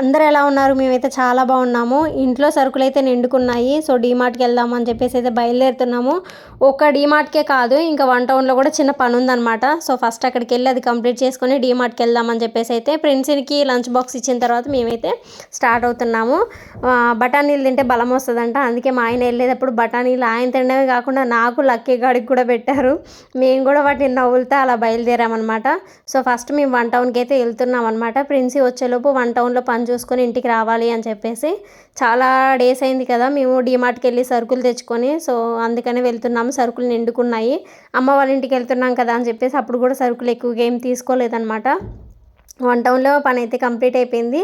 అందరు ఎలా ఉన్నారు? మేమైతే చాలా బాగున్నాము. ఇంట్లో సరుకులు అయితే నిండుకున్నాయి. సో డీమార్ట్కి వెళ్దాం అని చెప్పేసి అయితే బయలుదేరుతున్నాము. ఒక డీమార్ట్కే కాదు ఇంకా వన్ టౌన్లో కూడా చిన్న పని ఉందన్నమాట సో ఫస్ట్ అక్కడికి వెళ్ళి అది కంప్లీట్ చేసుకొని డీమార్ట్కి వెళ్దాం అని చెప్పేసి అయితే ప్రిన్సిన్కి లంచ్ బాక్స్ ఇచ్చిన తర్వాత మేమైతే స్టార్ట్ అవుతున్నాము. బఠానీలు తింటే బలం వస్తుందంట. అందుకే మా ఆయన వెళ్ళేటప్పుడు బఠానీలు ఆయన తినడమే కాకుండా నాకు లక్కీ గాడికి కూడా పెట్టారు. మేము కూడా వాటిని నవ్వులతో అలా బయలుదేరామన్నమాట. సో ఫస్ట్ మేము వన్ టౌన్కి అయితే వెళ్తున్నాం అనమాట ప్రిన్సీ వచ్చేలోపు వన్ టౌన్లో పని చూసుకొని ఇంటికి రావాలి అని చెప్పేసి చాలా డేస్ అయింది కదా మేము డిమార్ట్కి వెళ్ళి సరుకులు తెచ్చుకొని సో అందుకనే వెళ్తున్నాము. సరుకులు నిండుకున్నాయి. అమ్మ వాళ్ళ ఇంటికి వెళ్తున్నాం కదా అని చెప్పేసి అప్పుడు కూడా సరుకులు ఎక్కువగా ఏం తీసుకోలేదన్నమాట. వన్ టౌన్లో పని అయితే కంప్లీట్ అయిపోయింది.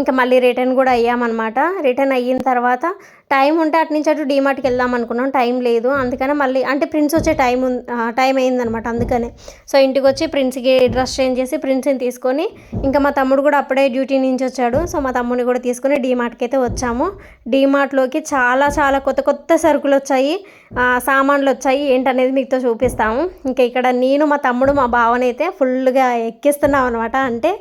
ఇంకా మళ్ళీ రిటర్న్ కూడా అయ్యామన్నమాట. రిటర్న్ అయిన తర్వాత టైం ఉంటే అటు నుంచి అటు డీమార్ట్కి వెళ్దాం అనుకున్నాం. టైం లేదు. అందుకనే మళ్ళీ అంటే ప్రిన్స్ వచ్చే టైం టైం అయిందనమాట అందుకనే. సో ఇంటికి వచ్చి ప్రిన్స్కి డ్రెస్ చేంజ్ చేసి ప్రిన్స్ని తీసుకొని ఇంకా మా తమ్ముడు కూడా అప్పుడే డ్యూటీ నుంచి వచ్చాడు. సో మా తమ్ముడిని కూడా తీసుకొని డీమార్ట్కి అయితే వచ్చాము. డీమార్ట్లోకి చాలా చాలా కొత్త కొత్త సరుకులు వచ్చాయి. సామాన్లు వచ్చాయి. ఏంటనేది మీతో చూపిస్తాము. ఇంకా ఇక్కడ నేను మా తమ్ముడు మా బావనైతే ఫుల్గా ఎక్కిస్తున్నాం అనమాట అంటే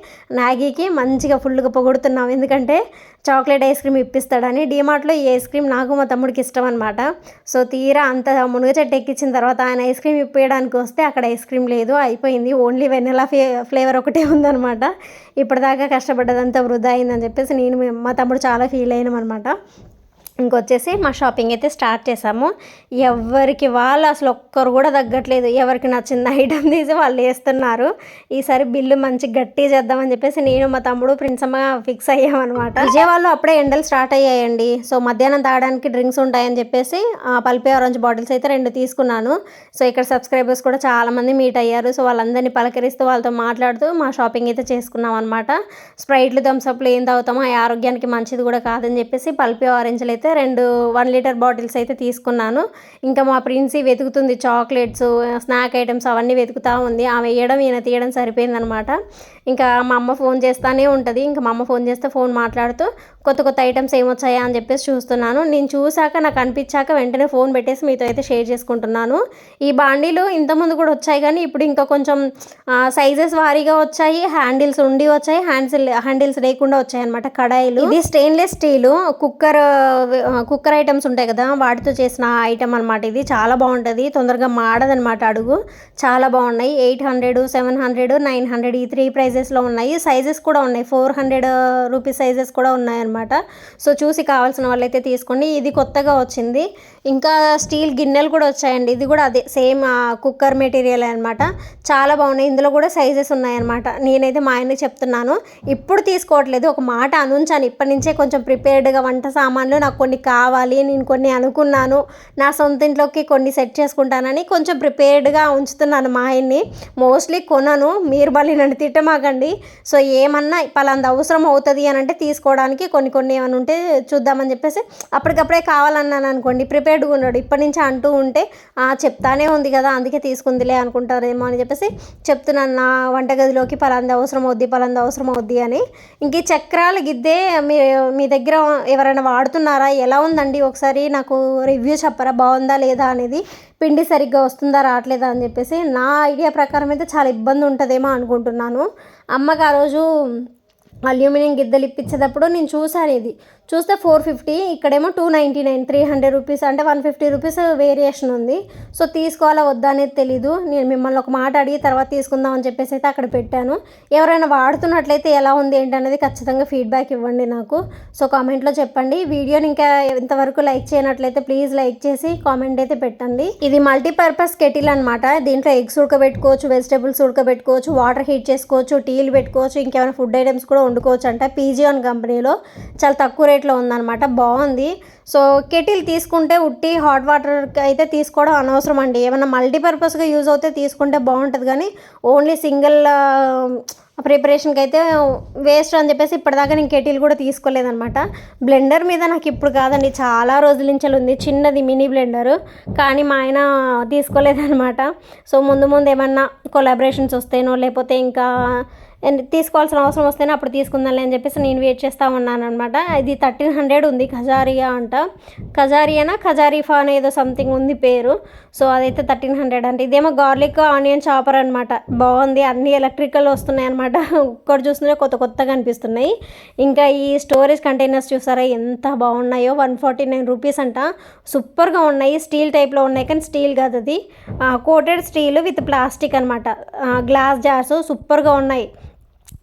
నాగీకి మంచిగా ఫుల్గా పొగుడుతున్నాం. ఎందుకంటే చాక్లెట్ ఐస్ క్రీమ్ ఇప్పిస్తాడని డీమార్ట్లో ఈ ఐస్ క్రీమ్ క్రీమ్ నాకు మా తమ్ముడికి ఇష్టం అనమాట సో తీరా అంత మునుగ చెట్టు ఎక్కించిన తర్వాత ఆయన ఐస్ క్రీమ్ ఇప్పేయడానికి వస్తే అక్కడ ఐస్ క్రీమ్ లేదు అయిపోయింది. ఓన్లీ వెనిలా ఫ్లే ఫ్లేవర్ ఒకటే ఉందన్నమాట. ఇప్పటిదాకా కష్టపడ్డదంతా వృధా అయిందని చెప్పేసి నేను మా తమ్ముడు చాలా ఫీల్ అయినాం అనమాట ఇంకొచ్చేసి మా షాపింగ్ అయితే స్టార్ట్ చేసాము. ఎవరికి వాళ్ళు అసలు ఒక్కరు కూడా తగ్గట్లేదు. ఎవరికి నచ్చిన ఐటమ్ తీసి వాళ్ళు వేస్తున్నారు. ఈసారి బిల్లు మంచి గట్టి చేద్దామని చెప్పేసి నేను మా తమ్ముడు ప్రిన్సమ్మ ఫిక్స్ అయ్యామన్నమాట. విజయవాడలో అప్పుడే ఎండలు స్టార్ట్ అయ్యాయండి. సో మధ్యాహ్నం తాగడానికి డ్రింక్స్ ఉంటాయని చెప్పేసి పల్పే పల్పి ఆరెంజ్ బాటిల్స్ అయితే రెండు తీసుకున్నాను. సో ఇక్కడ సబ్స్క్రైబర్స్ కూడా చాలా మంది మీట్ అయ్యారు. సో వాళ్ళందరినీ పలకరిస్తూ వాళ్ళతో మాట్లాడుతూ మా షాపింగ్ అయితే చేసుకున్నాం అనమాట స్ప్రైట్లు థమ్స్అప్లు ఏం తాగుతామో ఆ ఆరోగ్యానికి మంచిది కూడా కాదని చెప్పేసి పల్పి ఆరెంజ్లు అయితే అయితే రెండు వన్ లీటర్ బాటిల్స్ అయితే తీసుకున్నాను. ఇంకా మా ప్రిన్సీ వెతుకుతుంది చాక్లెట్స్ స్నాక్ ఐటమ్స్ అవన్నీ వెతుకుతూ ఉంది. ఆమె వేయడం ఈయన తీయడం సరిపోయిందనమాట. ఇంకా మా అమ్మ ఫోన్ చేస్తానే ఉంటుంది. ఇంకా మా అమ్మ ఫోన్ చేస్తే ఫోన్ మాట్లాడుతూ కొత్త కొత్త ఐటమ్స్ ఏమొచ్చాయా అని చెప్పేసి చూస్తున్నాను. నేను చూశాక నాకు అనిపించాక వెంటనే ఫోన్ పెట్టేసి మీతో అయితే షేర్ చేసుకుంటున్నాను. ఈ బాండీలు ఇంతకుముందు కూడా వచ్చాయి కానీ ఇప్పుడు ఇంకా కొంచెం సైజెస్ వారీగా వచ్చాయి. హ్యాండిల్స్ ఉండి వచ్చాయి. హ్యాండ్స్ హ్యాండిల్స్ లేకుండా వచ్చాయి అనమాట కడాయిలు. ఇది stainless steel cooker cooker items ఉంటాయి కదా వాటితో చేసిన ఐటమ్ అనమాట ఇది. చాలా బాగుంటుంది. తొందరగా మాడదనమాట అడుగు. చాలా బాగున్నాయి. Eight hundred seven hundred nine hundred ఈ త్రీ ప్రైజెస్లో ఉన్నాయి. సైజెస్ కూడా ఉన్నాయి. ఫోర్ హండ్రెడ్ రూపీస్ సైజెస్ కూడా ఉన్నాయన్నమాట సో చూసి కావాల్సిన వాళ్ళైతే తీసుకోండి. ఇది కొత్తగా వచ్చింది. ఇంకా స్టీల్ గిన్నెలు కూడా వచ్చాయండి. ఇది కూడా అదే సేమ్ కుక్కర్ మెటీరియల్ అనమాట చాలా బాగున్నాయి. ఇందులో కూడా సైజెస్ ఉన్నాయన్నమాట. నేనైతే మా ఆయనకి చెప్తున్నాను. ఇప్పుడు తీసుకోవట్లేదు. ఒక మాట అనుంచాను. ఇప్పటి నుంచే కొంచెం ప్రిపేర్డ్గా వంట సామాన్లు నాకు కొన్ని కావాలి నేను కొన్ని అనుకున్నాను. నా సొంత ఇంట్లోకి కొన్ని సెట్ చేసుకుంటానని కొంచెం ప్రిపేర్డ్గా ఉంచుతున్నాను మా ఆయన్ని. మోస్ట్లీ కొనను. మీరు మళ్ళీ నన్ను తిట్టమాకండి. సో ఏమన్నా పలాంది అవసరం అవుతుంది అని అంటే తీసుకోవడానికి కొన్ని కొన్ని ఏమైనా ఉంటే చూద్దామని చెప్పేసి అప్పటికప్పుడే కావాలన్నాను అనుకోండి. ప్రిపేర్ ప్రిపేర్డ్గా ఉన్నాడు. ఇప్పటి నుంచి అంటూ ఉంటే "ఆ, చెప్తానే ఉంది కదా అందుకే తీసుకుందిలే అనుకుంటారేమో అని చెప్పేసి చెప్తున్నాను. నా వంటగదిలోకి పలాంది అవసరం అవుద్ది పలాంది అవసరం అవుద్ది అని. ఇంక ఈ చక్రాలు గిద్దే మీ మీ దగ్గర ఎవరైనా వాడుతున్నారా? ఎలా ఉందండి? ఒకసారి నాకు రివ్యూ చెప్పరా? బాగుందా లేదా అనేది పిండి సరిగ్గా వస్తుందా రావట్లేదా అని చెప్పేసి నా ఐడియా ప్రకారం అయితే చాలా ఇబ్బంది ఉంటుందేమో అనుకుంటున్నాను. అమ్మకు ఆ రోజు అల్యూమినియం గిద్దలు ఇప్పించేటప్పుడు నేను చూసాను ఇది. చూస్తే ఫోర్ ఫిఫ్టీ ఇక్కడేమో two ninety nine three hundred rupees అంటే వన్ ఫిఫ్టీ రూపీస్ వేరియేషన్ ఉంది. సో తీసుకోవాలా వద్దా అనేది తెలీదు. నేను మిమ్మల్ని ఒక మాట అడిగి తర్వాత తీసుకుందాం అని చెప్పేసి అయితే అక్కడ పెట్టాను. ఎవరైనా వాడుతున్నట్లయితే ఎలా ఉంది ఏంటి అనేది ఖచ్చితంగా ఫీడ్బ్యాక్ ఇవ్వండి నాకు. సో కామెంట్లో చెప్పండి. వీడియోని ఇంకా ఇంతవరకు లైక్ చేయనట్లయితే ప్లీజ్ లైక్ చేసి కామెంట్ అయితే పెట్టండి. ఇది మల్టీపర్పస్ కెటిల్ అనమాట దీంట్లో ఎగ్స్ ఉడకబెట్టుకోవచ్చు వెజిటేబుల్స్ ఉడకబెట్టుకోవచ్చు వాటర్ హీట్ చేసుకోవచ్చు టీలు పెట్టుకోవచ్చు ఇంకేమైనా ఫుడ్ ఐటమ్స్ కూడా వండుకోవచ్చు అంట. పీజీఆన్ కంపెనీలో చాలా తక్కువ రేట్లో ఉందన్నమాట. బాగుంది. సో కెటిల్ తీసుకుంటే ఉట్టి హాట్ వాటర్ అయితే తీసుకోవడం అనవసరం అండి. ఏమైనా మల్టీపర్పస్గా యూజ్ అవుతే తీసుకుంటే బాగుంటుంది. కానీ ఓన్లీ సింగిల్ ప్రిపరేషన్కి అయితే వేస్ట్ అని చెప్పేసి ఇప్పటిదాకా నేను కెటిల్ కూడా తీసుకోలేదనమాట బ్లెండర్ మీద నాకు ఇప్పుడు కాదండి చాలా రోజుల నుంచి ఉంది. చిన్నది మినీ బ్లెండర్ కానీ మా ఆయన తీసుకోలేదనమాట సో ముందు ముందు ఏమన్నా కొలాబరేషన్స్ వస్తేనో లేకపోతే ఇంకా తీసుకోవాల్సిన అవసరం వస్తేనే అప్పుడు తీసుకుందాంలే అని చెప్పేసి నేను వెయిట్ చేస్తూ ఉన్నాను అనమాట ఇది థర్టీన్ హండ్రెడ్ ఉంది ఖజారియా అంట. ఖజారియానా ఖజారీఫా అని ఏదో సంథింగ్ ఉంది పేరు. సో అదైతే థర్టీన్ హండ్రెడ్ అంటే. ఇదేమో గార్లిక్ ఆనియన్ చాపర్ అనమాట బాగుంది అన్ని ఎలక్ట్రికల్ వస్తున్నాయి అనమాట ఒక్కటి చూస్తుంటే కొత్త కొత్తగా అనిపిస్తున్నాయి. ఇంకా ఈ స్టోరేజ్ కంటైనర్స్ చూసారా ఎంత బాగున్నాయో. వన్ ఫార్టీ నైన్ రూపీస్ అంట. సూపర్గా ఉన్నాయి స్టీల్ టైప్లో ఉన్నాయి కానీ స్టీల్ కాదు అది. కోటెడ్ స్టీల్ విత్ ప్లాస్టిక్ అనమాట గ్లాస్ జార్స్ సూపర్గా ఉన్నాయి.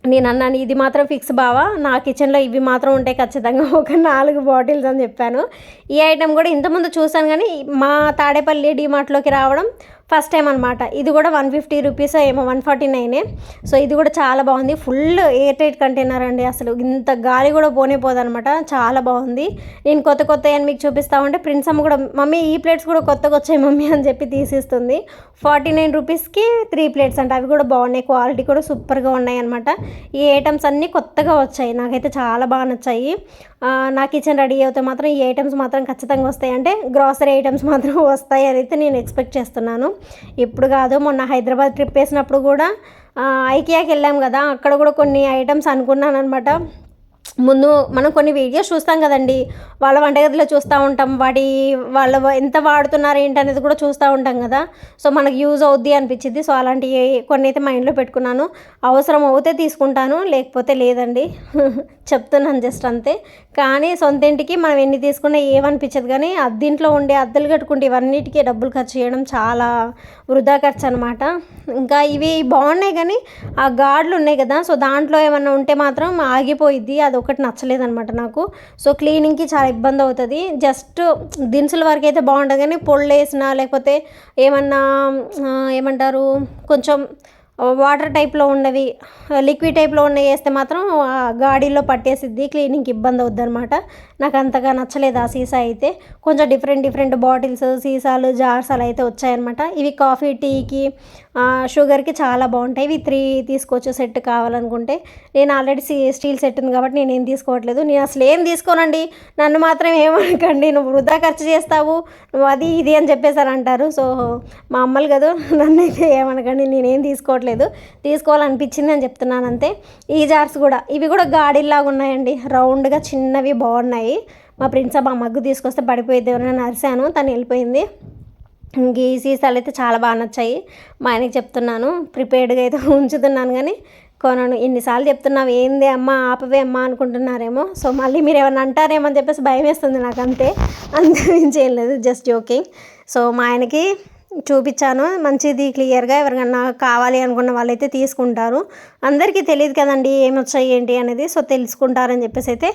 నేను అన్నాను ఇది మాత్రం ఫిక్స్ బావా నా కిచెన్లో ఇవి మాత్రం ఉంటాయి ఖచ్చితంగా ఒక నాలుగు బాటిల్స్ అని చెప్పాను. ఈ ఐటెం కూడా ఇంతకుముందు చూసాను కానీ మా తాడేపల్లి డిమార్ట్లోకి రావడం ఫస్ట్ టైం అనమాట ఇది కూడా వన్ ఫిఫ్టీ రూపీస్ ఏమో వన్ ఫార్టీ నైనే. సో ఇది కూడా చాలా బాగుంది. ఫుల్ ఎయిర్ టైట్ కంటైనర్ అండి అసలు. ఇంత గాలి కూడా పోనే పోదనమాట చాలా బాగుంది. నేను కొత్త కొత్త అని మీకు చూపిస్తా ఉంటే ప్రిన్స్ అమ్మ కూడా మమ్మీ ఈ ప్లేట్స్ కూడా కొత్తగా వచ్చాయి మమ్మీ అని చెప్పి తీసిస్తుంది. ఫార్టీ నైన్ రూపీస్కి త్రీ ప్లేట్స్ అంట. అవి కూడా బాగున్నాయి. క్వాలిటీ కూడా సూపర్గా ఉన్నాయి అనమాట ఈ ఐటమ్స్ అన్నీ కొత్తగా వచ్చాయి. నాకైతే చాలా బాగా నచ్చాయి. నా కిచెన్ రెడీ అవుతే మాత్రం ఈ ఐటమ్స్ మాత్రం ఖచ్చితంగా వస్తాయి. అంటే గ్రాసరీ ఐటమ్స్ మాత్రం వస్తాయి అని అయితే నేను ఎక్స్పెక్ట్ చేస్తున్నాను. ఇప్పుడు కాదు మొన్న హైదరాబాద్ ట్రిప్ వేసినప్పుడు కూడా ఐకియాకి వెళ్ళాం కదా అక్కడ కూడా కొన్ని ఐటమ్స్ అనుకున్నాను అనమాట ముందు మనం కొన్ని వీడియోస్ చూస్తాం కదండి. వాళ్ళ వంటగదిలో చూస్తూ ఉంటాం. వాటి వాళ్ళ ఎంత వాడుతున్నారు ఏంటి అనేది కూడా చూస్తూ ఉంటాం కదా. సో మనకు యూజ్ అవుద్ది అనిపించింది సో అలాంటివి కొన్ని అయితే మైండ్లో పెట్టుకున్నాను. అవసరం అవుతే తీసుకుంటాను లేకపోతే లేదండి. చెప్తున్నాను జస్ట్ అంతే. కానీ సొంత ఇంటికి మనం ఎన్ని తీసుకున్నా ఏమనిపించదు కానీ అద్దింట్లో ఉండే అద్దెలు కట్టుకుంటే ఇవన్నిటికీ డబ్బులు ఖర్చు చేయడం చాలా వృధా ఖర్చు అనమాట ఇంకా ఇవి బాగున్నాయి కానీ ఆ గాడ్లు ఉన్నాయి కదా. సో దాంట్లో ఏమన్నా ఉంటే మాత్రం ఆగిపోయిద్ది. అది ఒకటి నచ్చలేదు అనమాట నాకు. సో క్లీనింగ్కి చాలా ఇబ్బంది అవుతుంది జస్ట్ దినుసుల వరకు అయితే బాగుంటుంది కానీ పొళ్ళు వేసినా లేకపోతే ఏమన్నా ఏమంటారు కొంచెం వాటర్ టైప్లో ఉన్నవి లిక్విడ్ టైప్లో ఉన్నవి వేస్తే మాత్రం గాడీలో పట్టేసిద్ది క్లీనింగ్కి ఇబ్బంది అవుద్ది అనమాట నాకు అంతగా నచ్చలేదు ఆ సీసా అయితే. కొంచెం డిఫరెంట్ డిఫరెంట్ బాటిల్స్ సీసాలు జార్స్ అలా అయితే వచ్చాయన్నమాట. ఇవి కాఫీ టీకి షుగర్కి చాలా బాగుంటాయి. ఇవి త్రీ తీసుకోవచ్చు సెట్ కావాలనుకుంటే నేను ఆల్రెడీ స్టీల్ సెట్ ఉంది కాబట్టి నేను ఏం తీసుకోవట్లేదు. నేను అసలు ఏం తీసుకోనండి? నన్ను మాత్రం ఏమనకండి. నువ్వు వృధా ఖర్చు చేస్తావు. నువ్వు అది ఇది అని చెప్పేసారు అంటారు. సో మా అమ్మలు కదా. నన్ను అయితే ఏమనకండి. నేనేం తీసుకోవట్లేదు. తీసుకోవాలనిపించింది అని చెప్తున్నాను అంతే. ఈ జార్స్ కూడా. ఇవి కూడా గాడిల్లాగా ఉన్నాయండి. రౌండ్గా చిన్నవి బాగున్నాయి. మా ప్రిన్స్ మా మగ్గు తీసుకొస్తే పడిపోయేది ఎవరైనా అరిశాను తను వెళ్ళిపోయింది. ఈ సీసాలు అయితే చాలా బాగా నచ్చాయి. మా ఆయనకి చెప్తున్నాను ప్రిపేర్డ్గా అయితే ఉంచుతున్నాను కానీ కొనను ఎన్నిసార్లు చెప్తున్నావు ఏంది అమ్మ ఆపవే అమ్మ అనుకుంటున్నారేమో. సో మళ్ళీ మీరు ఏమన్నా అంటారేమో అని చెప్పేసి భయం వేస్తుంది నాకు అంతే అంతే ఏం లేదు జస్ట్ జోకింగ్ సో మా ఆయనకి చూపించాను మంచిది క్లియర్గా ఎవరికన్నా కావాలి అనుకున్న వాళ్ళైతే తీసుకుంటారు. అందరికీ తెలియదు కదండి ఏమి వచ్చాయి ఏంటి అనేది. సో తెలుసుకుంటారని చెప్పేసి అయితే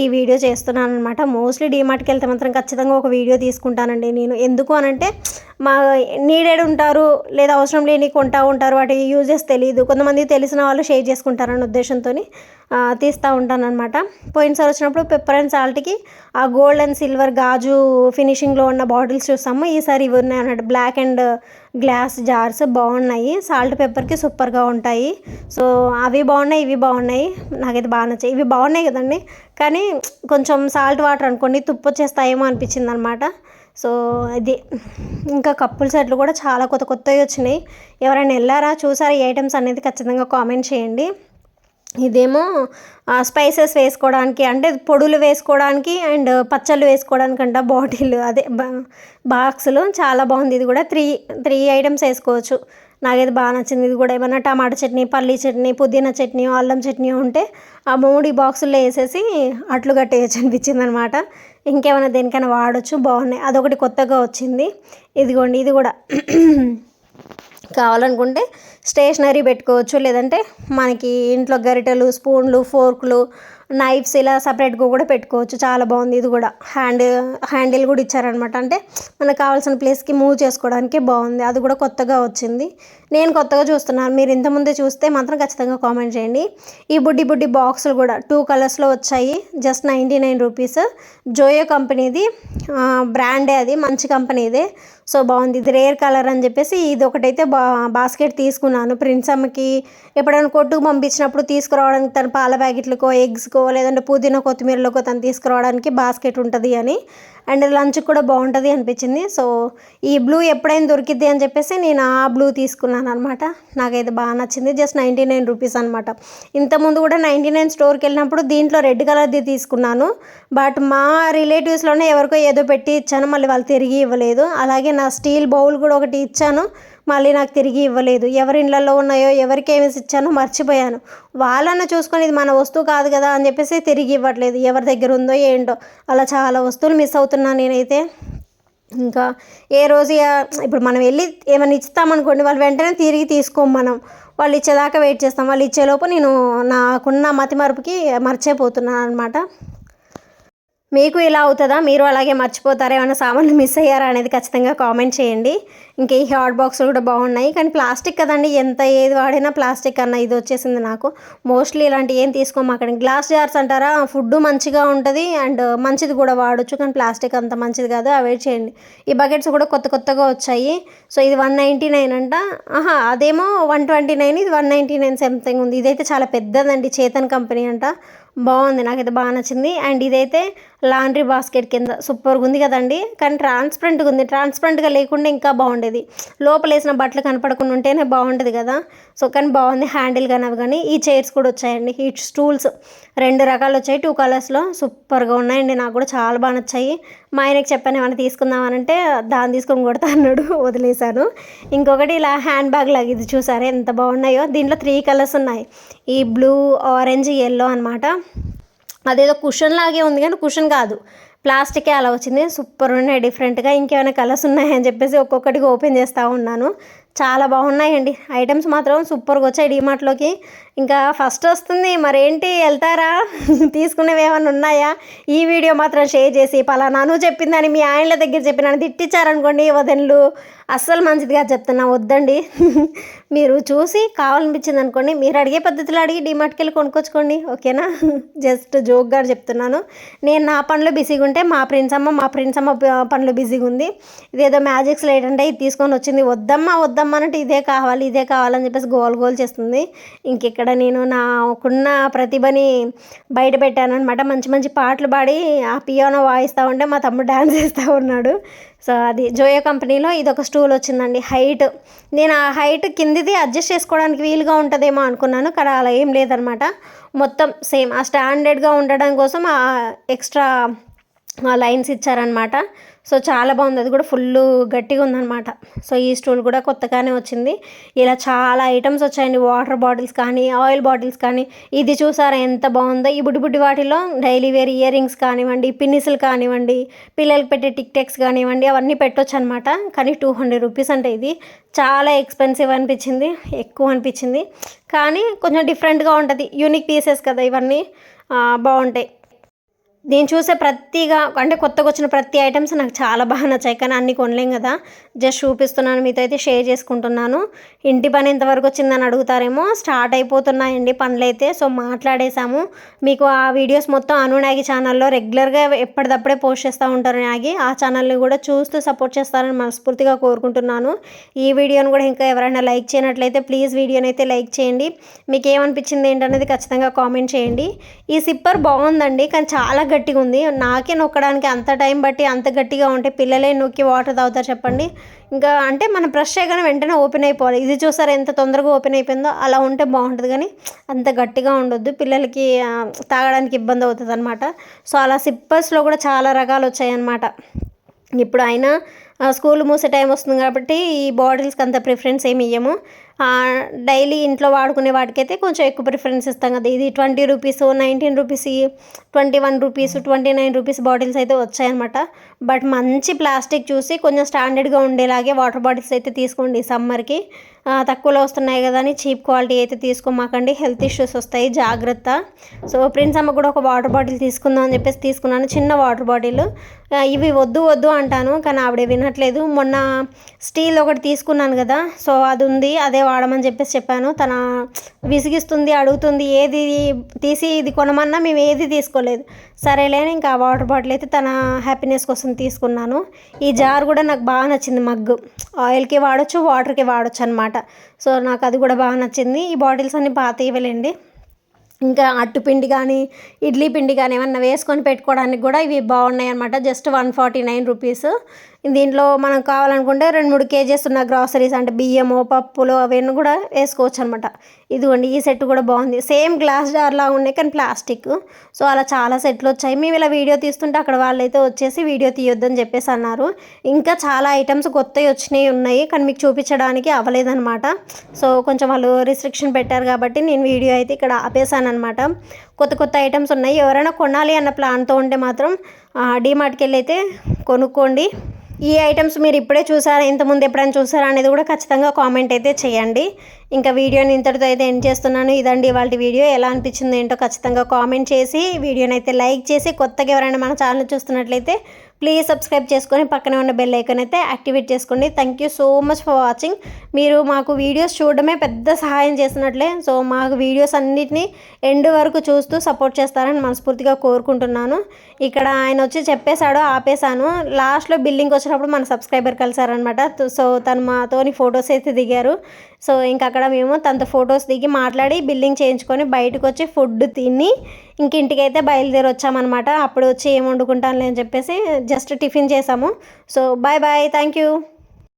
ఈ వీడియో చేస్తున్నాను అనమాట మోస్ట్లీ డీమార్ట్కి వెళ్తే మాత్రం ఖచ్చితంగా ఒక వీడియో తీసుకుంటానండి నేను. ఎందుకు అనంటే మా నీడెడ్ ఉంటారు లేదా అవసరం లేని కొంటా ఉంటారు వాటి యూజెస్ తెలియదు కొంతమంది తెలిసిన వాళ్ళు షేర్ చేసుకుంటారన్న ఉద్దేశంతో తీస్తూ ఉంటానన్నమాట. పోయినసారి వచ్చినప్పుడు పెప్పర్ అండ్ సాల్ట్కి ఆ గోల్డ్ అండ్ సిల్వర్ గాజు ఫినిషింగ్లో ఉన్న బాటిల్స్ చూస్తాము ఈసారి ఇవి ఉన్నాయి అన్నట్టు బ్లాక్ అండ్ గ్లాస్ జార్స్ బాగున్నాయి. సాల్ట్ పెప్పర్కి సూపర్గా ఉంటాయి. సో అవి బాగున్నాయి ఇవి బాగున్నాయి. నాకైతే బాగా నచ్చాయి. ఇవి బాగున్నాయి కదండి. కానీ కొంచెం సాల్ట్ వాటర్ అనుకోండి తుప్పు వచ్చేస్తాయేమో అనిపించింది అనమాట సో ఇది ఇంకా కప్పుల సెట్లు కూడా చాలా కొత్త కొత్తవి వచ్చినాయి. ఎవరైనా వెళ్ళారా? చూసారా ఈ ఐటమ్స్ అనేది? ఖచ్చితంగా కామెంట్ చేయండి. ఇదేమో స్పైసెస్ వేసుకోవడానికి అంటే పొడులు వేసుకోవడానికి అండ్ పచ్చళ్ళు వేసుకోవడానికి అంట బాటిల్ అదే బాక్సులు. చాలా బాగుంది. ఇది కూడా త్రీ త్రీ ఐటమ్స్ వేసుకోవచ్చు. నాకైతే బాగా నచ్చింది. ఇది కూడా ఏమైనా టమాటా చట్నీ పల్లీ చట్నీ పుదీనా చట్నీ అల్లం చట్నీ ఉంటే ఆ మూడు బాక్సుల్లో వేసేసి అట్లు కట్టేయచ్చు అనిపించింది అనమాట ఇంకేమైనా దేనికైనా వాడచ్చు. బాగున్నాయి. అదొకటి కొత్తగా వచ్చింది. ఇదిగోండి. ఇది కూడా కావాలనుకుంటే స్టేషనరీ పెట్టుకోవచ్చు లేదంటే మనకి ఇంట్లో గరిటెలు స్పూన్లు ఫోర్క్లు నైఫ్స్ ఇలా సపరేట్గా కూడా పెట్టుకోవచ్చు. చాలా బాగుంది ఇది కూడా. హ్యాండ్ హ్యాండిల్ కూడా ఇచ్చారనమాట. అంటే మనకు కావాల్సిన ప్లేస్కి మూవ్ చేసుకోవడానికి బాగుంది. అది కూడా కొత్తగా వచ్చింది. నేను కొత్తగా చూస్తున్నాను. మీరు ఇంతకుముందే చూస్తే మాత్రం ఖచ్చితంగా కామెంట్ చేయండి. ఈ బుడ్డి బుడ్డి బాక్సులు కూడా టూ కలర్స్లో వచ్చాయి. Just ninety nine rupees. Joyo కంపెనీది బ్రాండే అది. మంచి కంపెనీదే. సో బాగుంది. ఇది రేర్ కలర్ అని చెప్పేసి ఇది ఒకటైతే బా బాస్కెట్ తీసుకున్నాను ప్రిన్స్ అమ్మకి ఎప్పుడైనా కొట్టుకు పంపించినప్పుడు తీసుకురావడానికి తన పాల ప్యాకెట్లకో ఎగ్స్కో లేదంటే పుదీనా కొత్తిమీరలకో తను తీసుకురావడానికి బాస్కెట్ ఉంటుంది అని. అండ్ లంచ్ కూడా బాగుంటుంది అనిపించింది. సో ఈ బ్లూ ఎప్పుడైనా దొరికిద్ది అని చెప్పేసి నేను ఆ బ్లూ తీసుకున్నాను అనమాట నాకైతే బాగా నచ్చింది. జస్ట్ నైంటీ నైన్ రూపీస్ అనమాట ఇంతకుముందు కూడా నైంటీ నైన్ స్టోర్కి వెళ్ళినప్పుడు దీంట్లో రెడ్ కలర్ది తీసుకున్నాను. బట్ మా రిలేటివ్స్లోనే ఎవరికో ఏదో పెట్టి ఇచ్చాను. మళ్ళీ వాళ్ళు తిరిగి ఇవ్వలేదు. అలాగే నా స్టీల్ బౌల్ కూడా ఒకటి ఇచ్చాను. మళ్ళీ నాకు తిరిగి ఇవ్వలేదు. ఎవరి ఇళ్ళల్లో ఉన్నాయో ఎవరికి ఏమి ఇచ్చానో మర్చిపోయాను. వాళ్ళన్న చూసుకొని ఇది మన వస్తువు కాదు కదా అని చెప్పేసి తిరిగి ఇవ్వట్లేదు. ఎవరి దగ్గర ఉందో ఏంటో అలా చాలా వస్తువులు మిస్ అవుతున్నాను నేనైతే. ఇంకా ఏ రోజు ఇప్పుడు మనం వెళ్ళి ఏమైనా ఇస్తామనుకోండి వాళ్ళు వెంటనే తిరిగి తీసుకోం మనం. వాళ్ళు ఇచ్చేదాకా వెయిట్ చేస్తాం. వాళ్ళు ఇచ్చేలోపు నేను నాకున్న మతి మరుపుకి మర్చిపోతున్నాను అనమాట మీకు ఇలా అవుతుందా? మీరు అలాగే మర్చిపోతారా ఏమైనా సామాన్లు మిస్ అయ్యారా అనేది ఖచ్చితంగా కామెంట్ చేయండి. ఇంకా ఈ హాట్ బాక్సులు కూడా బాగున్నాయి. కానీ ప్లాస్టిక్ కదండి ఎంత ఏది వాడినా ప్లాస్టిక్ అన్న ఇది వచ్చేసింది నాకు. మోస్ట్లీ ఇలాంటి ఏం తీసుకోము అక్కడ. గ్లాస్ జార్స్ అంటారా ఫుడ్ మంచిగా ఉంటుంది అండ్ మంచిది కూడా వాడచ్చు కానీ ప్లాస్టిక్ అంత మంచిది కాదు అవాయిడ్ చేయండి. ఈ బకెట్స్ కూడా కొత్త కొత్తగా వచ్చాయి. సో ఇది వన్ నైంటీ నైన్ అంట. ఆహా అదేమో వన్ ట్వంటీ నైన్ ఇది వన్ నైంటీ నైన్ సంథింగ్ ఉంది. ఇదైతే చాలా పెద్దదండి చేతన్ కంపెనీ అంట. బాగుంది నాకైతే బాగా నచ్చింది. అండ్ ఇదైతే లాండ్రీ బాస్కెట్ కింద. సూపర్గా ఉంది కదండి. కానీ ట్రాన్స్పరెంట్గా ఉంది. ట్రాన్స్పరెంట్గా లేకుండా ఇంకా బాగుండేది. లోపల వేసిన బట్టలు కనపడకుండా ఉంటేనే బాగుంటుంది కదా. సో కానీ బాగుంది హ్యాండిల్ కానీ అవి కానీ. ఈ చైర్స్ కూడా వచ్చాయండి. ఈ స్టూల్స్ రెండు రకాలు వచ్చాయి. టూ కలర్స్లో సూపర్గా ఉన్నాయండి. నాకు కూడా చాలా బాగా నచ్చాయి. మా ఆయనకి చెప్పాను ఏమైనా తీసుకుందామనంటే దాన్ని తీసుకొని కొడతా అన్నాడు. వదిలేశాను. ఇంకొకటి ఇలా హ్యాండ్ బ్యాగ్ లాగా ఇది చూసారా? ఎంత బాగున్నాయో. దీంట్లో త్రీ కలర్స్ ఉన్నాయి. ఈ బ్లూ ఆరెంజ్ ఎల్లో అనమాట అదేదో కుషన్ లాగే ఉంది కానీ కుషన్ కాదు. ప్లాస్టికే అలా వచ్చింది. సూపర్ ఉన్నాయి డిఫరెంట్గా. ఇంకేమైనా కలర్స్ ఉన్నాయని చెప్పేసి ఒక్కొక్కటిగా ఓపెన్ చేస్తూ ఉన్నాను. చాలా బాగున్నాయండి. ఐటమ్స్ మాత్రం సూపర్గా వచ్చాయి. డిమార్ట్లోకి ఇంకా ఫస్ట్ వస్తుంది మరేంటి వెళ్తారా? తీసుకునేవి ఏమైనా ఉన్నాయా? ఈ వీడియో మాత్రం షేర్ చేసి పలానా నువ్వు చెప్పిందని మీ ఆయనల దగ్గర చెప్పినాను తిట్టించారనుకోండి వదనలు. అస్సలు మంచిదిగా చెప్తున్నా వద్దండి. మీరు చూసి కావాలనిపించింది అనుకోండి మీరు అడిగే పద్ధతిలో అడిగి డిమార్ట్కి వెళ్ళి కొనుక్కొచ్చుకోండి ఓకేనా? జస్ట్ జోక్గా చెప్తున్నాను. నేను నా పనులు బిజీగా ఉంటే మా ఫ్రెండ్స్ అమ్మ మా ఫ్రెండ్స్ అమ్మ పనులు బిజీగా ఉంది. ఇదేదో మ్యాజిక్ స్లైడ్ అంటే ఇది తీసుకొని వచ్చింది వద్దమ్మా వద్దమ్మా అంటే ఇదే కావాలి ఇదే కావాలని చెప్పేసి గోల్ గోల్ చేస్తుంది. ఇంకెక్కడ నేను నాకున్న ప్రతిభని బయట పెట్టాను అనమాట మంచి మంచి పాటలు పాడి ఆ పియానో వాయిస్తూ ఉంటే మా తమ్ముడు డ్యాన్స్ చేస్తూ ఉన్నాడు. సో అది జోయో కంపెనీలో ఇది ఒక స్టూల్ వచ్చిందండి హైట్. నేను ఆ హైట్ కిందిది అడ్జస్ట్ చేసుకోవడానికి వీలుగా ఉంటుందేమో అనుకున్నాను కానీ అలా ఏం లేదనమాట మొత్తం సేమ్ ఆ స్టాండర్డ్గా ఉండడం కోసం ఆ ఎక్స్ట్రా లైన్స్ ఇచ్చారనమాట సో చాలా బాగుంది. అది కూడా ఫుల్ గట్టిగా ఉందన్నమాట. సో ఈ స్టూల్ కూడా కొత్తగానే వచ్చింది. ఇలా చాలా ఐటమ్స్ వచ్చాయండి. వాటర్ బాటిల్స్ కానీ ఆయిల్ బాటిల్స్ కానీ. ఇది చూసారా ఎంత బాగుందో. ఈ బుడ్డి బుడ్డి వాటిలో డైలీ వేర్ ఇయర్ రింగ్స్ కానివ్వండి పిన్నిసులు కానివ్వండి పిల్లలకి పెట్టే టిక్ టెక్స్ కానివ్వండి అవన్నీ పెట్టొచ్చు అనమాట కానీ టూ హండ్రెడ్ రూపీస్ అంటే ఇది చాలా ఎక్స్పెన్సివ్ అనిపించింది. ఎక్కువ అనిపించింది. కానీ కొంచెం డిఫరెంట్గా ఉంటుంది. యూనిక్ పీసెస్ కదా ఇవన్నీ. బాగుంటాయి. నేను చూసే ప్రతిగా అంటే కొత్తగా వచ్చిన ప్రతి ఐటమ్స్ నాకు చాలా బాగా నచ్చాయి. కానీ అన్ని కొనలేం కదా. జస్ట్ చూపిస్తున్నాను మీతో అయితే షేర్ చేసుకుంటున్నాను. ఇంటి పని ఎంతవరకు వచ్చిందని అడుగుతారేమో. స్టార్ట్ అయిపోతున్నాయండి పనులు అయితే సో మాట్లాడేశాము. మీకు ఆ వీడియోస్ మొత్తం అను నాగి ఛానల్లో రెగ్యులర్గా ఎప్పటిదప్పుడే పోస్ట్ చేస్తూ ఉంటారు నాగి. ఆ ఛానల్ని కూడా చూస్తూ సపోర్ట్ చేస్తారని మనస్ఫూర్తిగా కోరుకుంటున్నాను. ఈ వీడియోని కూడా ఇంకా ఎవరైనా లైక్ చేయనట్లయితే ప్లీజ్ వీడియోని అయితే లైక్ చేయండి. మీకు ఏమనిపించింది ఏంటనేది ఖచ్చితంగా కామెంట్ చేయండి. ఈ సిప్పర్ బాగుందండి కానీ చాలా గట్టిగా ఉంది. నాకే నొక్కడానికి అంత టైం బట్టి అంత గట్టిగా ఉంటే పిల్లలే నొక్కి వాటర్ తాగుతారు చెప్పండి. ఇంకా అంటే మనం బ్రష్ చేయగానే వెంటనే ఓపెన్ అయిపోవాలి. ఇది చూసారా ఎంత తొందరగా ఓపెన్ అయిపోయిందో? అలా ఉంటే బాగుంటుంది కానీ అంత గట్టిగా ఉండొద్దు. పిల్లలకి తాగడానికి ఇబ్బంది అవుతుంది అనమాట సో అలా సిప్పర్స్లో కూడా చాలా రకాలు వచ్చాయన్నమాట. ఇప్పుడు అయినా స్కూల్ మూసే టైం వస్తుంది కాబట్టి ఈ బాటిల్స్కి అంత ప్రిఫరెన్స్ ఏమి ఇయ్యము. డైలీ ఇంట్లో వాడుకునే వాటికైతే కొంచెం ఎక్కువ ప్రిఫరెన్స్ ఇస్తాం కదా. ఇది twenty rupees nineteen rupees twenty one rupees twenty nine rupees bottles అయితే వచ్చాయన్నమాట. బట్ మంచి ప్లాస్టిక్ చూసి కొంచెం స్టాండర్డ్గా ఉండేలాగే వాటర్ బాటిల్స్ అయితే తీసుకోండి సమ్మర్కి. తక్కువలో వస్తున్నాయి కదా అని చీప్ క్వాలిటీ అయితే తీసుకోమాకండి. హెల్త్ ఇష్యూస్ వస్తాయి జాగ్రత్త. సో ప్రిన్స్ అమ్మ కూడా ఒక వాటర్ బాటిల్ తీసుకుందాం అని చెప్పేసి తీసుకున్నాను చిన్న వాటర్ బాటిల్. ఇవి వద్దు వద్దు అంటాను కానీ ఆవిడ వినట్లేదు. మొన్న స్టీల్ ఒకటి తీసుకున్నాను కదా సో అది ఉంది అదే వాడమని చెప్పేసి చెప్పాను. తన విసిగిస్తుంది అడుగుతుంది ఏది తీసి ఇది కొనమన్నా మేము ఏది తీసుకోలేదు. సరేలేని ఇంకా ఆ వాటర్ బాటిల్ అయితే తన హ్యాపీనెస్ కోసం తీసుకున్నాను. ఈ జార్ కూడా నాకు బాగా నచ్చింది మగ్గు. ఆయిల్కి వాడచ్చు వాటర్కి వాడచ్చు అనమాట సో నాకు అది కూడా బాగా నచ్చింది. ఈ బాటిల్స్ అన్ని పాత ఇవ్వలేండి. ఇంకా అట్టు పిండి కానీ ఇడ్లీ పిండి కానీ ఏమన్నా వేసుకొని పెట్టుకోవడానికి కూడా ఇవి బాగున్నాయి అనమాట just one forty nine rupees దీంట్లో మనం కావాలనుకుంటే రెండు మూడు కేజెస్ ఉన్న గ్రాసరీస్ అంటే బియ్యము పప్పులు అవన్నీ కూడా వేసుకోవచ్చు అనమాట ఇదిగోండి ఈ సెట్ కూడా బాగుంది. సేమ్ గ్లాస్ జార్లా ఉన్నాయి కానీ ప్లాస్టిక్. సో అలా చాలా సెట్లు వచ్చాయి. మేము ఇలా వీడియో తీస్తుంటే అక్కడ వాళ్ళైతే వచ్చేసి వీడియో తీయొద్దని చెప్పేసి అన్నారు. ఇంకా చాలా ఐటమ్స్ కొత్తవి వచ్చినాయి ఉన్నాయి కానీ మీకు చూపించడానికి అవ్వలేదన్నమాట. సో కొంచెం వాళ్ళు రిస్ట్రిక్షన్ పెట్టారు కాబట్టి నేను వీడియో అయితే ఇక్కడ ఆపేసాను అనమాట కొత్త కొత్త ఐటమ్స్ ఉన్నాయి. ఎవరైనా కొనాలి అన్న ప్లాన్తో ఉంటే మాత్రం డీమార్ట్కి వెళ్ళి అయితే కొనుక్కోండి. ఈ ఐటమ్స్ మీరు ఇప్పుడే చూసారా ఇంతకుముందు ఎప్పుడైనా చూసారా అనేది కూడా ఖచ్చితంగా కామెంట్ అయితే చేయండి. ఇంకా వీడియోని ఇంతటితో అయితే ఎండ్ చేస్తున్నాను. ఇదండి వాళ్ళ వీడియో. ఎలా అనిపించింది ఏంటో ఖచ్చితంగా కామెంట్ చేసి వీడియోని అయితే లైక్ చేసి కొత్తగా ఎవరైనా మన ఛానల్ చూస్తున్నట్లయితే ప్లీజ్ సబ్స్క్రైబ్ చేసుకొని పక్కనే ఉన్న బెల్ ఐకాన్ అయితే యాక్టివేట్ చేసుకోండి. Thank you so much for watching మీరు మాకు వీడియోస్ చూడడమే పెద్ద సహాయం చేసినట్లే సో మాకు వీడియోస్ అన్నిటినీ ఎండ్ వరకు చూస్తూ సపోర్ట్ చేస్తారని మనస్ఫూర్తిగా కోరుకుంటున్నాను. ఇక్కడ ఆయన వచ్చి చెప్పేశాడు ఆపేశాను. లాస్ట్లో బిల్లింగ్ వచ్చినప్పుడు మన సబ్స్క్రైబర్ కలిసారనమాట సో తను మాతోని ఫొటోస్ అయితే దిగారు. సో ఇంకా అక్కడ మేము తనతో ఫొటోస్ దిగి మాట్లాడి బిల్లింగ్ చేయించుకొని బయటకు వచ్చి ఫుడ్ తిని ఇంక ఇంటికైతే బయలుదేరి వచ్చామన్నమాట అప్పుడు వచ్చి ఏం వండుకుంటానులే అని చెప్పేసి జస్ట్ టిఫిన్ చేసాము. So bye bye thank you